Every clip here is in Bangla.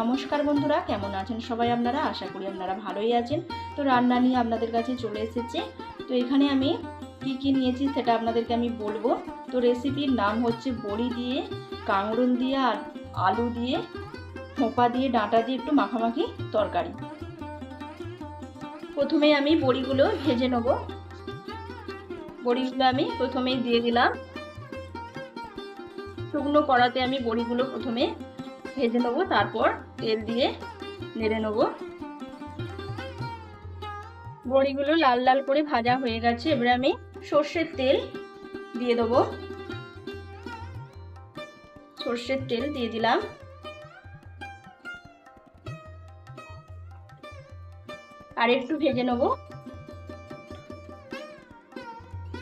নমস্কার বন্ধুরা, কেমন আছেন সবাই আপনারা? আশা করি আপনারা ভালোই আছেন। তো রান্না নিয়ে আপনাদের কাছে চলে এসেছে। তো এখানে আমি কি কি নিয়েছি সেটা আপনাদেরকে আমি বলব। তো রেসিপির নাম হচ্ছে বড়ি দিয়ে, কাঁকরুল দিয়ে আর আলু দিয়ে হোঁপা দিয়ে, ডাঁটা দিয়ে একটু মাখামাখি তরকারি। প্রথমে আমি বড়িগুলো ভেজে নেব। বড়িগুলো আমি প্রথমেই দিয়ে দিলাম। শুকনো কড়াতে আমি বড়িগুলো প্রথমে ভেজে নেব, তারপর তেল দিয়ে নেড়ে নেব। বড়িগুলো লাল লাল করে ভাজা হয়ে গেছে, এবারে আমি সর্ষের তেল দিয়ে দেবো। সর্ষের তেল দিয়ে দিলাম। আর একটু ভেজে নেব।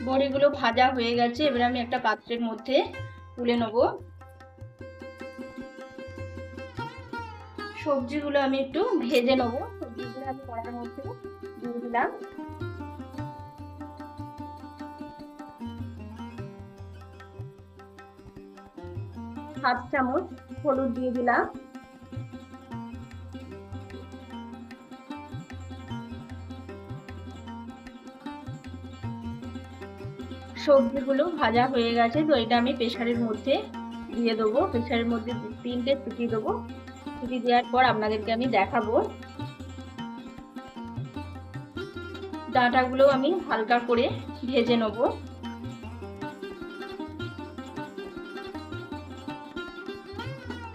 বড়িগুলো ভাজা হয়ে গেছে, এবারে আমি একটা পাত্রের মধ্যে তুলে নেব। সবজিগুলো আমি একটু ভেজে নেব। সবজিগুলো আমি কড়ার মধ্যে দিয়ে দিলাম। হাফ চামচ হলুদ দিয়ে দিলাম। সবজিগুলো ভাজা হয়ে গেছে, তো এটা আমি প্রেশারের মধ্যে দিয়ে দেবো। প্রেশারের মধ্যে তিনটে সিটি দেবো। সিটি দেওয়ার পর আপনাদেরকে আমি দেখাবো। ডাঁটাগুলো আমি হালকা করে ভেজে নেব।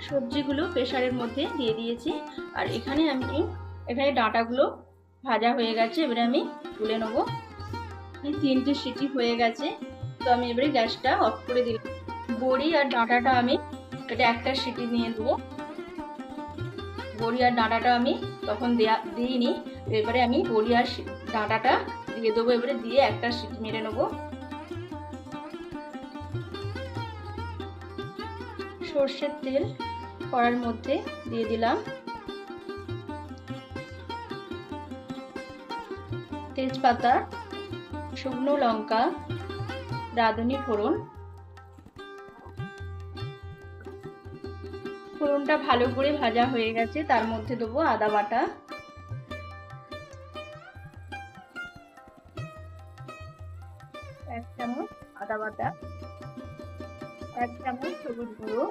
সবজিগুলো প্রেশারের মধ্যে দিয়ে দিয়েছি। আর এখানে আমি, এখানে ডাঁটাগুলো ভাজা হয়ে গেছে, এবারে আমি তুলে নেব। তিনটে সিটি হয়ে গেছে, তো আমি এবারে গ্যাসটা অফ করে দিলাম। বড়ি আর ডাঁটাটা আমি এটা একটা সিটি নিয়ে দেবো বড়ি আর ডাঁটাটা আমি তখন দেয়া, দিইনি। এবারে আমি বড়ি আর ডাঁটাটা দিয়ে দেবো। এবারে দিয়ে একটা সিটি মেরে নেব। সর্ষের তেল কড়ার মধ্যে দিয়ে দিলাম। তেজপাতা, শুকনো লঙ্কা, রাঁধুনি ফোড়ন ফোড়নটা ভালো করে ভাজা হয়ে গেছে, তার মধ্যে দেবো আদা বাটা। এক চামচ আদা বাটা, এক চামচ সবুজ গুঁড়ো।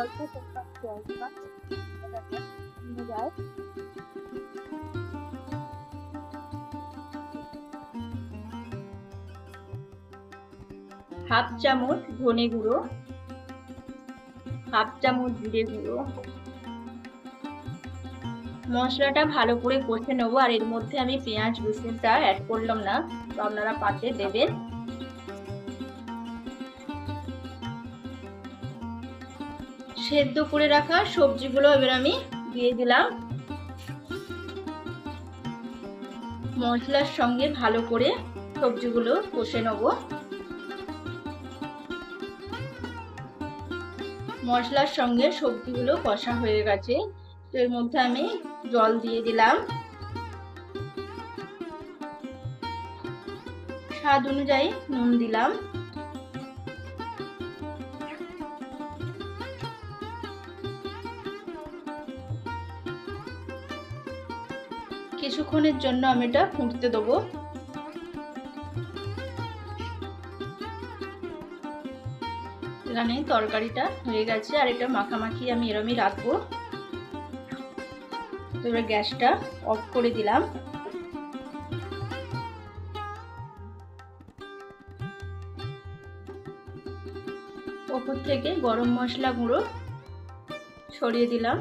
অল্প জলটা যায় হাফ চামচ ধনে গুঁড়ো, হাফ চামচ জিরে গুঁড়ো। মশলাটা ভালো করে কষে নেব, আর এর মধ্যে আমি পেঁয়াজ রসুনটা অ্যাড করলাম না, তো আপনারা পাতে দেবেন। সেদ্ধ করে রাখা সবজিগুলো এবার আমি দিয়ে দিলাম। মশলার সঙ্গে ভালো করে সবজিগুলো কষে নেব। মশলার সঙ্গে সবজিগুলো কষা হয়ে গেছে। তো এর মধ্যে আমি জল দিয়ে দিলাম। স্বাদ অনুযায়ী নুন দিলাম। কিছুক্ষণের জন্য আমি এটা ফুটতে দেবো। এখানে তরকারিটা হয়ে গেছে, আর এটা মাখামাখি আমি এরমই রাখব। তো এবার গ্যাসটা অফ করে দিলাম। ওপর থেকে গরম মশলা গুঁড়ো ছড়িয়ে দিলাম।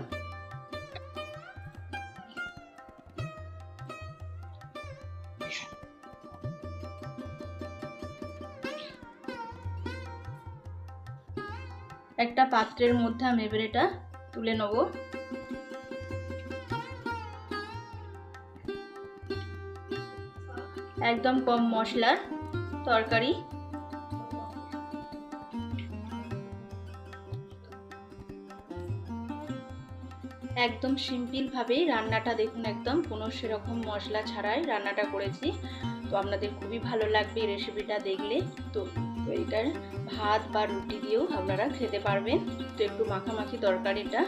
একটা পাত্রের মধ্যে আমি এবার এটা তুলে নেব। একদম কম মশলার তরকারি। একদম সিম্পলভাবেই রান্নাটা দেখুন একদম, কোনো সেরকম মশলা ছাড়াই রান্নাটা করেছি। তো আপনাদের খুবই ভালো লাগবে এই রেসিপিটা দেখলে। তো এটার। ভাত বা রুটি দিয়েও আপনারা খেতে পারবেন। তো একটু মাখামাখি তরকারিটা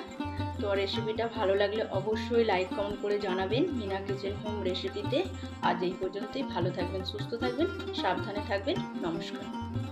তো রেসিপিটা ভালো লাগলে অবশ্যই লাইক, কমেন্ট করে জানাবেন মিনা কিচেন হোম রেসিপিতে। আজ এই পর্যন্তই। ভালো থাকবেন, সুস্থ থাকবেন, সাবধানে থাকবেন। নমস্কার।